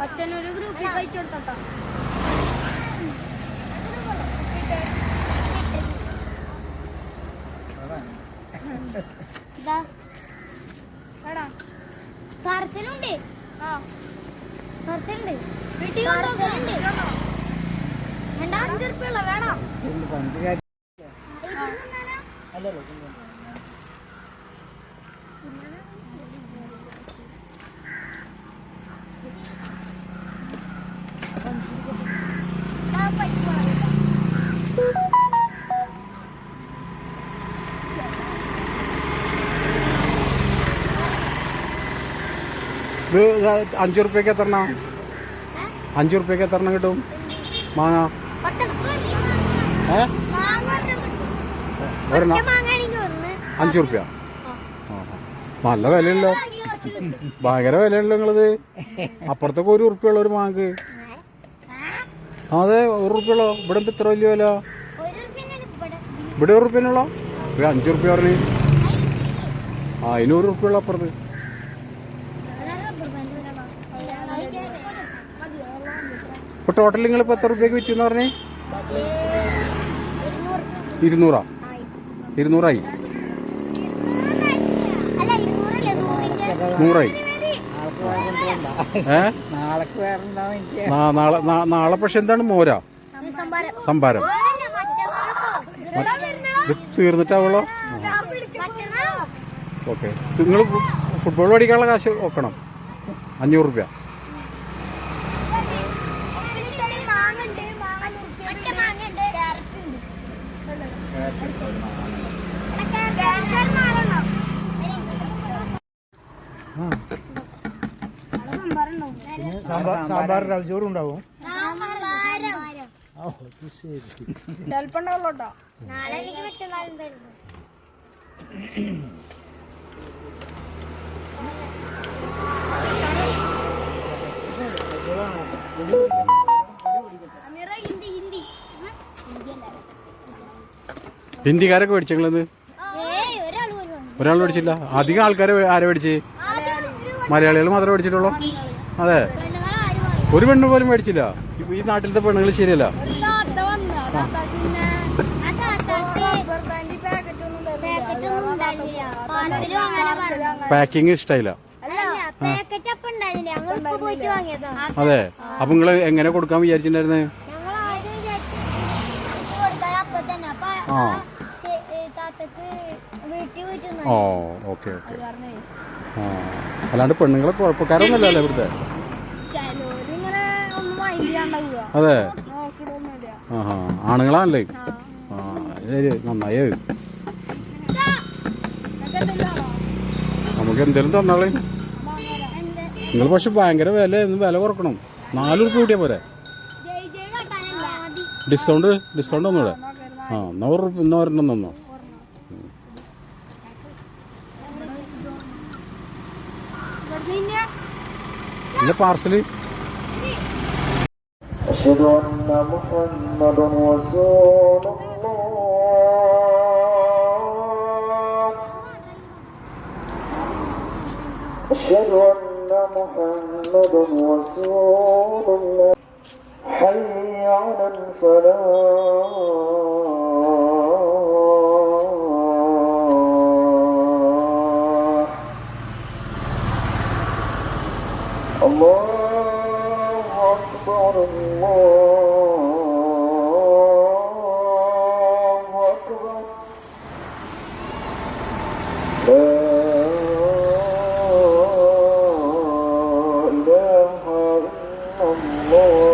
അച്ഛനൊരു ഗ്രൂപ്പിൽ കഴിച്ചോട്ടോ കൊടുത്തോ ആ. പാർസലുണ്ട്. വീട്ടിൽ വേണ്ട. അഞ്ചു റുപ്യുള്ള വേണോ. ഇത് അഞ്ചു റുപ്യക്ക് എത്ര അഞ്ചു റുപ്യക്ക് എത്ര കിട്ടും? മാങ്ങ? ഏ? ഒരെണ്ണം? അഞ്ചു റുപ്യ. നല്ല വിലയല്ലോ ഭയങ്കര വിലയല്ലോ നിങ്ങളത്. അപ്പുറത്തൊക്കെ ഒരു ഉറുപ്പ്യുള്ള ഒരു മാങ്ങക്ക്. അതെ ഒരു ഉറുപ്പ്യുള്ളോ ഇവിടെ എന്ത് ഇത്ര വലിയ വില? ഇവിടെ ഒരു ഉറുപ്പ്യനുള്ളോ അഞ്ചു റുപ്യ പറഞ്ഞു. ആ അതിന് ഒരു അപ്പുറത്ത്. ഇപ്പൊ ടോട്ടൽ നിങ്ങൾ ഇപ്പൊ എത്ര റുപ്യക്ക് വിറ്റെന്ന് പറഞ്ഞേ? ഇരുന്നൂറാ? ഇരുന്നൂറായി? നൂറായി? നാളെ നാളെ പക്ഷെ എന്താണ് മോരാ? സംഭാരം. തീർന്നിട്ടാവുള്ളോ? ഓക്കെ. നിങ്ങൾ ഫുട്ബോൾ പഠിക്കാനുള്ള കാശ് നോക്കണം. അഞ്ഞൂറ് റുപ്യ സാമ്പാർ റവച്ചോറും ഉണ്ടാവും ചെലപ്പോ ഉണ്ടാവുള്ളൂട്ടോ. നാളെ ഹിന്ദിക്കാരൊക്കെ മേടിച്ചത് ഒരാൾ പഠിച്ചില്ല. മേടിച്ചില്ല അധികം ആൾക്കാരെ ആരെ മേടിച്ച് ഒരു മലയാളികൾ മാത്രമേ മേടിച്ചിട്ടുള്ളൂ അതെ. ഒരു പെണ്ണ് പോലും മേടിച്ചില്ല. ഇപ്പൊ ഈ നാട്ടിലത്തെ പെണ്ണുകൾ ശരിയല്ല. പാക്കിങ് ഇഷ്ടമില്ല അതെ. അപ്പൊ നിങ്ങൾ എങ്ങനെ കൊടുക്കാൻ വിചാരിച്ചിട്ടുണ്ടായിരുന്നേ ഞങ്ങൾ ആദ്യം വിചാരിച്ചു ഇത് കൊടുക്കാൻ അപ്പൊ തന്നെ അപ്പൊ ആ. ഓ ഓക്കെ ഓക്കെ. ആ. അല്ലാണ്ട് പെണ്ണുങ്ങളെ ഇവിടുത്തെ. ഒന്നും മൈൻഡ് ചെയ്യാണ്ടാവുക. അതെ. ആ ആണുങ്ങളാണല്ലേ? ആ. ശരി നന്നായി. നമുക്ക് എന്തേലും തന്നാളേ. നിങ്ങൾ പക്ഷെ ഭയങ്കര വില വില കുറക്കണം. നാലു ഉറുപ്പ് കൂട്ടിയാ പോരെ? ഡിസ്കൗണ്ട് ഡിസ്കൗണ്ട് ഒന്നുകൂടെ. ആ എന്നാ ഒരു ഉറുപ്പ് ഇന്ന് ഒരെണ്ണം തന്നോ ഇല്ല പാർസല് أشهد أن محمد رسول الله أشهد أن محمد رسول الله حي على الفلاح الله أكبر الله أكبر. لا إله إلا الله.